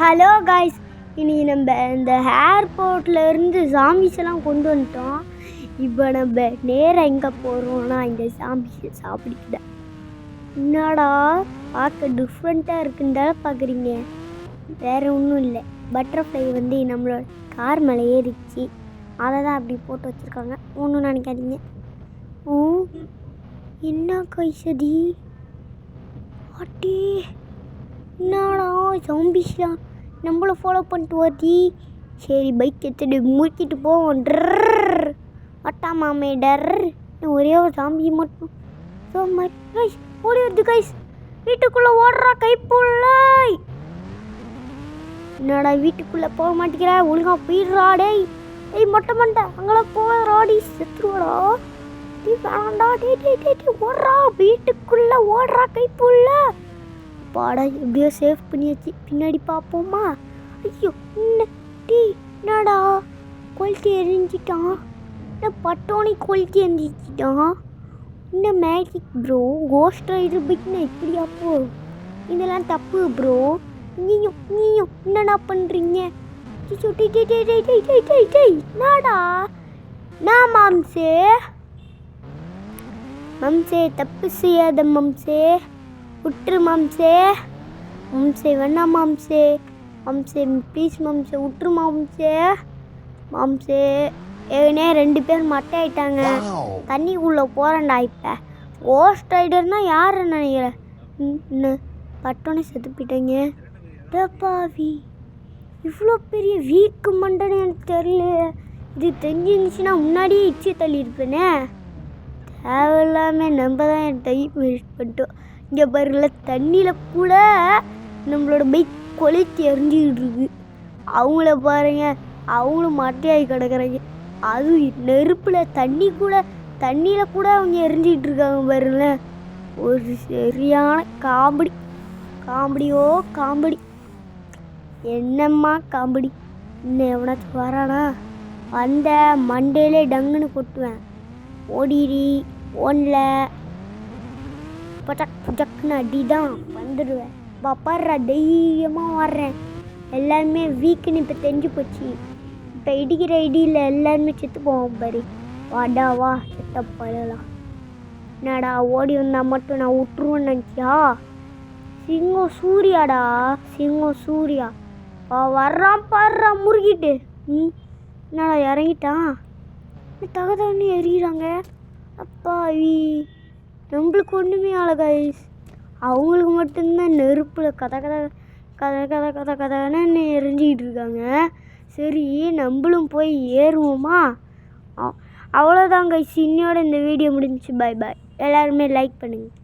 Hello guys இனி நம்ம இந்த ஏர்போர்ட்லேருந்து சாமிஸ் எல்லாம் கொண்டு வந்துட்டோம். இப்போ நம்ம நேராக எங்கே போகிறோம்னா இந்த ஜாம்பிஸை சாப்பிடுக்குத. என்னடா பார்க்க டிஃப்ரெண்ட்டாக இருக்குன்னு பார்க்குறீங்க வேறு ஒன்றும் இல்லை. பட்டர்ஃப்ளை வந்து நம்மளோட கார் மேலே ஏறிச்சு அதை தான் அப்படி போட்டு வச்சுருக்காங்க. ஒன்றும் நினைக்காதீங்க. ஓ என்ன கைசதி அட்டே என்ன ஜாம்பிஸ்லாம் நம்மளை ஃபாலோ பண்ணிட்டு வருதி. சரி பைக் எடுத்துட்டு முறுக்கிட்டு போவோம். டர் அட்டா மாமே டர் ஒரே ஒரு ஜாம்பி மட்டும். ஸோ மை கைஸ் ஓடி வருது கைஸ் வீட்டுக்குள்ளே ஓடுறா கைப்புள்ளை. என்னடா வீட்டுக்குள்ளே போக மாட்டேங்கிற? ஒழுங்கா போயிடுறா டேய். டேய் மொட்டை மண்டை. அங்கெல்லாம் போகிறாடி செத்துருவாடா. டேய் வேணாண்டா டேய் டேய் டேய் டேய் ஓடுறா. வீட்டுக்குள்ளே ஓடுறா கைப்புள்ள. அப்பாடா எப்படியோ சேஃப் பண்ணியாச்சு. பின்னாடி பார்ப்போமா? ஐயோ என்ன? டீ என்னடா? கொளுத்தி எரிஞ்சிட்டான் என்ன பட்டோனி கொளுத்தி எரிஞ்சிட்டான் என்ன மேஜிக் ப்ரோ கோஸ்ட் ரைடர் பிக்னா இப்படி அப்போ இதெல்லாம் தப்பு ப்ரோ நீயும் நீயும் என்னடா பண்ணுறீங்க என்னடா? நான் மாம்சே? மம்சே தப்பு செய்யாத மம்சே. விட்டுரு மாம்சே. மாம்சே வேணாம் மாம்சே. மாம்சே ப்ளீஸ் மாம்சே விட்டுரு மாம்சே. மாம்சே ஏனே ரெண்டு பேர் மட்டை ஆயிட்டாங்க தண்ணிக்குள்ளே போகிறேன்டா இப்போ. ஓஸ்ட் ரைடர்னா யார் நினைக்கிறேன் இன்னும் பட்டோனே செத்து போயிட்டாங்க. டப்பாவி இவ்வளோ பெரிய வீக்கு மண்டன்னு எனக்கு தெரியல. இது தெரிஞ்சிருந்துச்சுன்னா முன்னாடியே இச்சி தள்ளியிருப்பேனே. தேவையில்லாமல் நம்ம தான் என் டைம் வேஸ்ட் பண்ணிட்டோம். இங்கே பாருங்கள தண்ணியில் கூட நம்மளோட பைக் கொலைத்து எரிஞ்சிக்கிட்டு இருக்கு. அவங்கள பாருங்க அவங்களும் மட்டையாகி கிடக்குறாங்க. அது நெருப்பில் தண்ணி கூட தண்ணியில் கூட அவங்க எரிஞ்சிக்கிட்டு இருக்காங்க பாருங்களேன் ஒரு சரியான காமெடி. காமெடியோ காமெடி. என்னம்மா காமெடி? இன்னும் எவனாச்சும் வரானா? வந்த மண்டேலே டங்குன்னு கொட்டுவேன். ஓடிடி ஓன்ல பச்சக் புச்சக்னு அடி தான் வந்துடுவேன். பாப்பாடுறா தைரியமாக வர்றேன். எல்லாருமே வீக்குன்னு இப்போ தெரிஞ்சு போச்சு. இப்போ இடிக்கிற இடியில் எல்லாருமே செத்து போவோம் பாரு. வாடா வா செத்த பழலாம். என்னடா ஓடி வந்தால் மட்டும் நான் விட்டுருவேன்னு நினச்சியா? சிங்கம் சூர்யாடா சிங்கம் சூர்யா. வா வர்றான் பாடுறான் முறுக்கிட்டு ம் என்னடா இறங்கிட்டான். தகதன்னு எறிகிறாங்க அப்பா வீ நம்மளுக்கு ஒன்றுமே அழகாயிஸ் அவங்களுக்கு மட்டும்தான் நெருப்பில் கதை கதை கதை கதை கதை கதைன்னு எரிஞ்சிக்கிட்டு இருக்காங்க. சரி நம்மளும் போய் ஏறுவோமா? அவ்வளோதாங்க இன்னையோட இந்த வீடியோ முடிஞ்சிச்சு. பாய் பாய் எல்லாருமே லைக் பண்ணுங்கள்